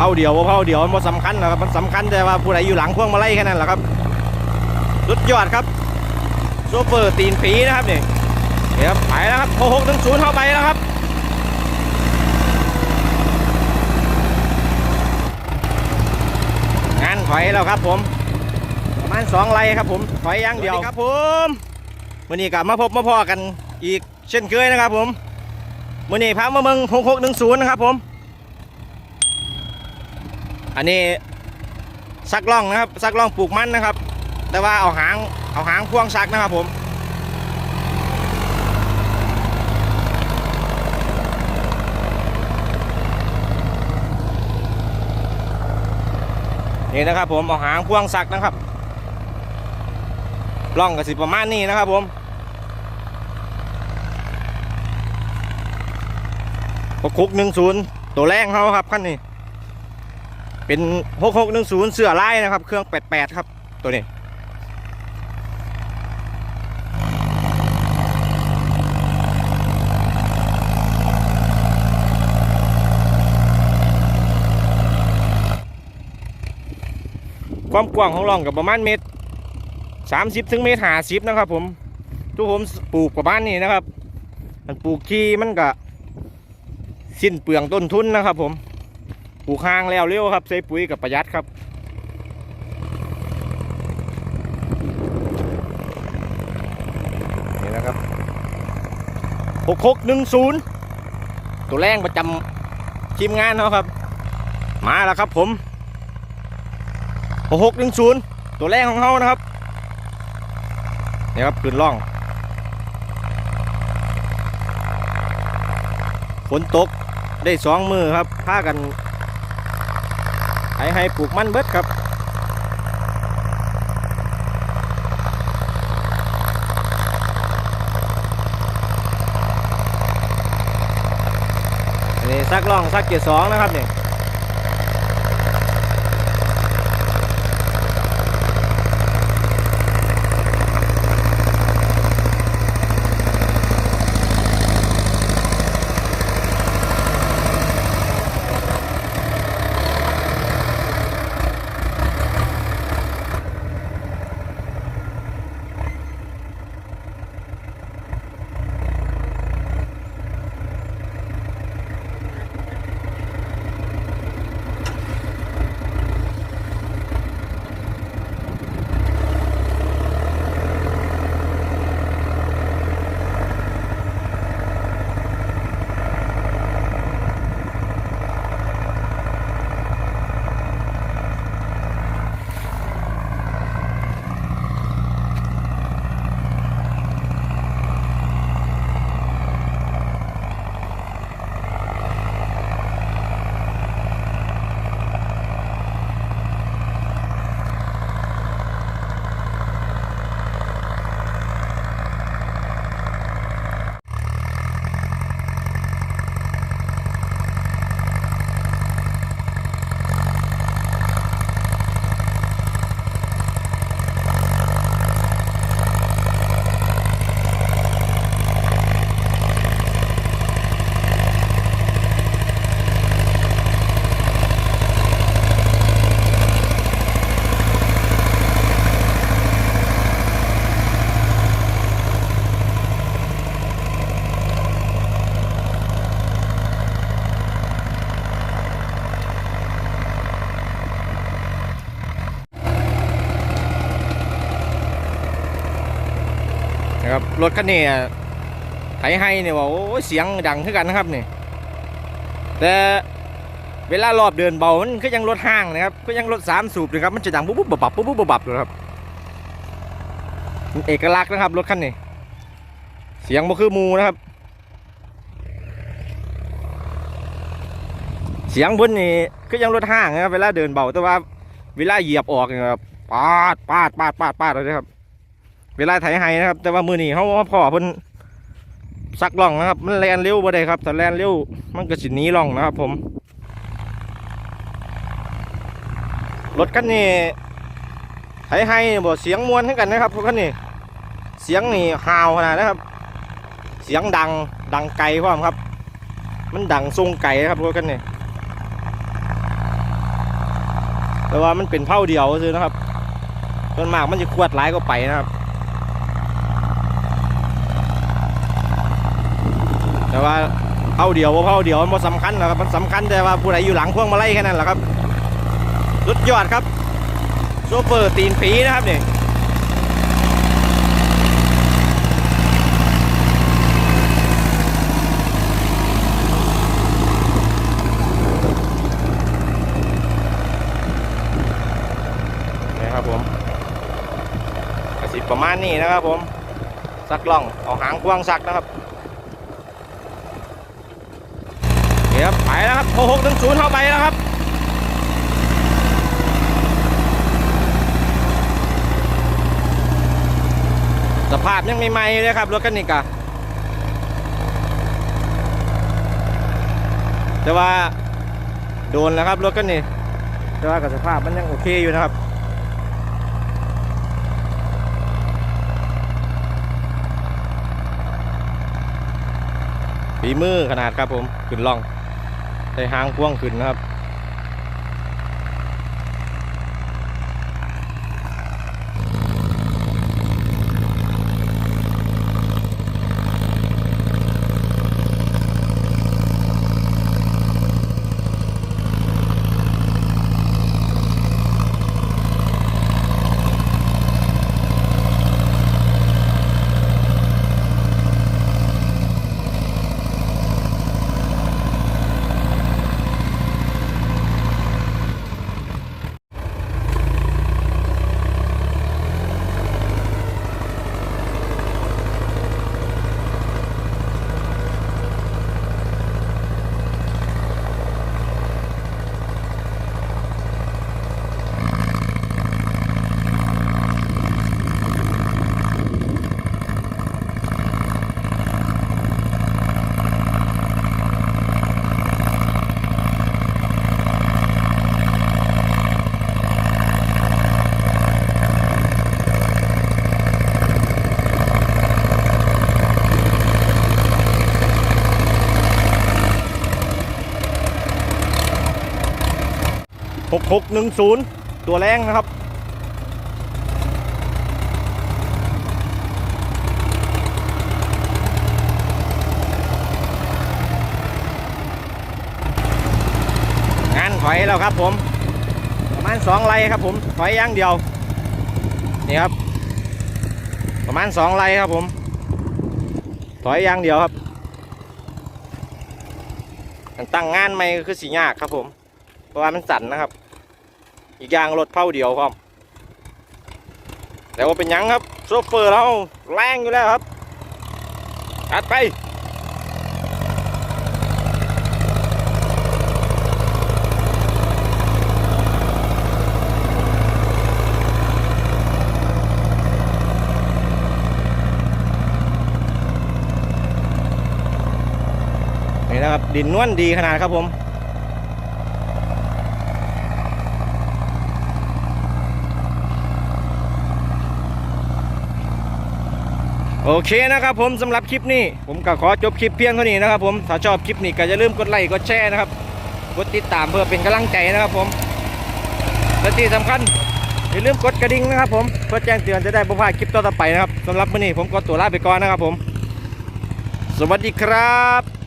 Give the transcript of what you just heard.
เผาเดียวบ่เผาเดียวมันบ่สำคัญนะครับมันสำคัญแต่ว่าผู้ใดอยู่หลังพวงมาลัยแค่นั้นแหละครับสุดยอดครับโซเฟอร์ตีนผีนะครับนี่เดี๋ยวไปแล้วครับหกหนึ่งศูนย์เข้าไปแล้วครับงานถอยแล้วครับผมประมาณสองไร่ครับผมถอยอย่างเดียวครับผมวันนี้กลับมาพบมาพอกันอีกเช่นเคยนะครับผมวันนี้พามาเมืองหกหกหนึ่งศูนย์นะครับผม อันนี้ซักล่องนะครับซักล่องปลูกมันนะครับ แต่ว่าเอาหางเอาหางพ่วงซักนะครับผมนี่นะครับผมเอาหางพ่วงซักนะครับล่องกับสิประมาณนี้นะครับผมหกหกหนึ่งศูนย์ตัวแรงเขาครับขั้นนี้ เป็น6610เสื้อลายนะครับ เครื่อง88ครับ ตัวนี้ ความกว้างของร่องกับประมาณเมตร30ถึงเมตร50นะครับ ผมทุกผมปลูกประมาณนี้นะครับ มันปลูกที่มันก็สิ้นเปลืองต้นทุนนะครับผม ลูกหางแล้วเร็วครับใส่ปุ๋ยกับประหยัดครับนี่นะครับหกหกหนึ่งศูนย์ตัวแรงประจำทีมงานเขาครับ มาแล้วครับผมหกหกหนึ่งศูนย์ตัวแรงของเขานะครับนี่ครับขึ้นล่องฝนตกได้สองมือครับพากัน ให้ให้ปลูกมันเบิดครับนี่ซักล่องซักเกียร์สองนะครับเนี่ย ครับรถคันนี้ไถให้เนี่ยว่าโอ้เสียงดังขึ้นกันนะครับนี่แต่เวลารอบเดินเบามันก็ยังรถห้างนะครับก็ยังรถสามสูบนะครับมันจะดังปุ๊บปุ๊บบับปุ๊บปุ๊บบับอยู่ครับเอกลักษณ์นะครับรถคันนี้ เสียงบ่คือมูนะครับ เสียงเพิ่นนี่ก็ยังรถห้างนะครับเวลาเดินเบาแต่ว่า เวลาเหยียบออกเนี่ยครับปาดปาดปาดปาดปาดเลยครับ เวลาไถไห้นะครับ แต่ว่ามือนี้เขาว่าพ่อเพิ่นซักล่องนะครับ มันแลนเร็วบ่ได้ครับถ้าแลนเร็วมันก็สิหนีล่องนะครับ ผมรถคันนี้ไถไห้บ่เสียงมวนให้กันนะครับรถคันนี้ เสียงนี่ฮาวขนาดนะครับ เสียงดังดังไกลพร้อมครับ มันดังทรงไก่ครับรถคันนี้แต่ว่ามันเป็นเผาเดียวซื้อนะครับส่วนมากมันจะขวดหลายก็ไปนะครับ แต่ว่าเผาเดียวว่าเผาเดียวมันสำคัญหรอกครับมันสำคัญแต่ว่าผู้ใดอยู่หลังพวงมาไลัยแค่นั้นแหละครับสุดยอดครับโซเฟอร์ตีนผีนะครับนี่นี่ครับผมกระสิบประมาณนี้นะครับผม สักล่อง เอาหางกว้างสักนะครับ เดี๋ยวไปแล้วครับโหกหนึ่งศูนย์เข้าไปแล้วครับสภาพยังใหม่ๆอยู่เลยครับรถกันนี่กะแต่ว่าโดนแล้วครับรถกันนี่แต่ว่ากับสภาพมันยังโอเคอยู่นะครับฝีมือขนาดครับผมขึ้นล่อง ใส่หางพ่วงขึ้นนะครับ 610 ตัวแรงนะครับ งานถอยแล้วครับผม ประมาณสองไร่ครับผมถอยอย่างเดียว นี่ครับ ประมาณสองไร่ครับผม ถอยอย่างเดียวครับตั้งงานใหม่คือสียากครับผม เพราะว่ามันสั่นนะครับ อีกอย่างรถเผาเดียวครับแต่ว่าเป็นยังครับโซเฟอร์เราแรงอยู่แล้วครับอัดไปนี่นะครับดินนวลดีขนาดครับผม โอเคนะครับผมสำหรับคลิปนี้ ผมก็ขอจบคลิปเพียงเท่านี้นะครับผมถ้าชอบคลิปนี้ก็อย่าลืมกดไลค์กดแชร์นะครับกดติดตามเพื่อเป็นกำลังใจนะครับผมและที่สำคัญอย่าลืมกดกระดิ่งนะครับผมเพื่อแจ้งเตือนจะได้ไม่พลาดคลิปต่อไปนะครับสำหรับวันนี้ผมก็ตัวลาไปก่อนนะครับผม สวัสดีครับ